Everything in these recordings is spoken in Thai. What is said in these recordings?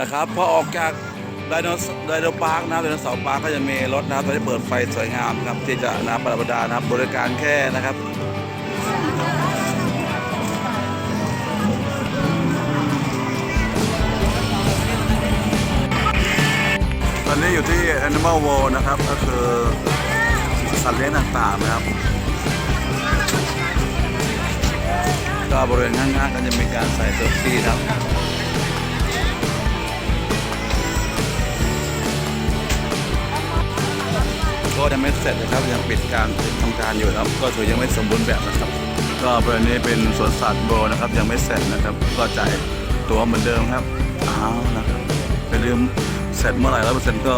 นะครับพอออกจากไดโนไดโนพาร์คนะไดโนเสาร์พาร์คก็จะมีรถนะครับตอนนี้เปิดไฟสวยงามครับที่จะนะประดับประดานะครับบริการแค่นะครับตอนนี้อยู่ที่ Animal World นะครับ ก็คือสัตว์เลี้ยงต่างๆนะครับ ก็บริเวณข้างๆก็จะมีการใส่เซอร์ฟี่นะครับ ก็ยังไม่เสร็จนะครับยังปิดการทำการอยู่นะครับก็ถือยังไม่สมบูรณ์แบบนะครับ ก็บริเวณนี้เป็นสวนสัตว์โบนะครับยังไม่เสร็จนะครับ ก็จ่ายตัวเหมือนเดิมครับอ้าวนะครับไปลืมเสร็จเมื่อไหร่แล้วเปอร์เซ็นต์ก็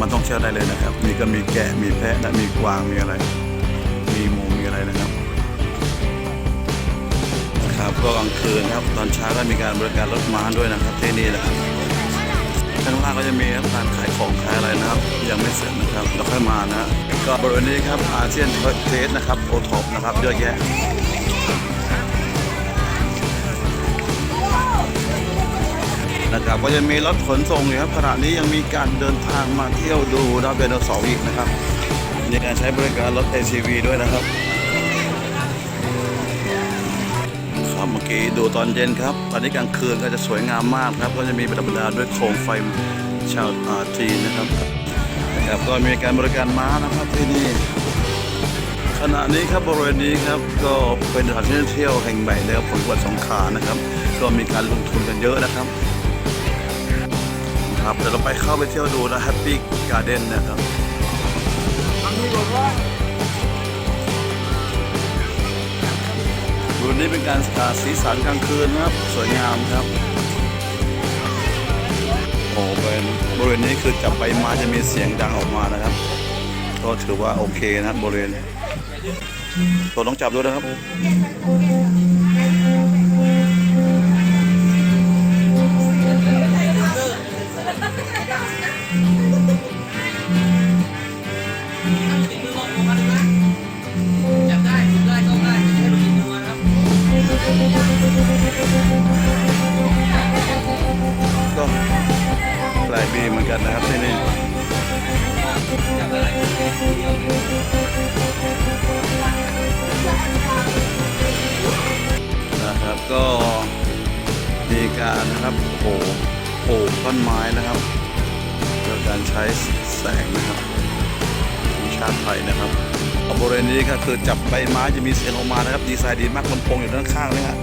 มันต้องเที่ยวได้เลยนะครับนี่ก็มีแกะมีแพะและมีกวางมีอะไร มีหมูมีอะไรนะครับครับก็กลางคืนครับตอนเช้าก็มีการบริการรถม้าด้วยนะครับที่นี่นะครับ ข้างล่างก็จะมีร้านขายของขายอะไรนะครับ ยังไม่เสร็จนะครับเราค่อยมานะก็บริเวณนี้ครับอาเซียนเทสนะครับโอท็อปนะครับเยอะแยะนะครับก็จะมีรถขนส่งอยู่ครับขณะนี้ยังมีการเดินทางมาเที่ยวดูดาวเดโนเสาร์อีกนะครับมีการใช้บริการรถ ATV ด้วยนะครับ ครับเมื่อกี้ดูตอนเย็นครับ ตอนนี้กลางคืนก็จะสวยงามมากครับ ก็จะมีประดับประดาด้วยโคมไฟชาวอาจีนนะครับนะครับ ก็มีการบริการม้านะครับที่นี่ ขณะนี้ครับบริเวณนี้ครับก็เป็นสถานที่ท่องเที่ยวแห่งใหม่แล้วของจังหวัดสงขลานะครับ ก็มีการลงทุนกันเยอะนะครับครับเดี๋ยวเราไปเข้าไปเที่ยวดูนะแฮปปี้การ์เด้นนะครับ นี้เป็นการอ่าสีสันกลางคืนนะครับ สวยงามครับโอ้เป็นบริเวณนี้คือจับใบไม้จะมีเสียงดังออกมานะครับ ก็ถือว่าโอเคนะครับบริเวณตัวต้องจับด้วยนะครับจับ กันนะครับที่นี่นะครับก็มีการนะครับโอ้โหปลูกต้นไม้นะครับโดยการใช้แสงนะครับของชาติไทยนะครับบริเวณนี้ก็คือจับใบไม้จะมีเสียงออกมานะครับดีไซน์ดีมากลำโพงอยู่ด้านข้างเลยฮะ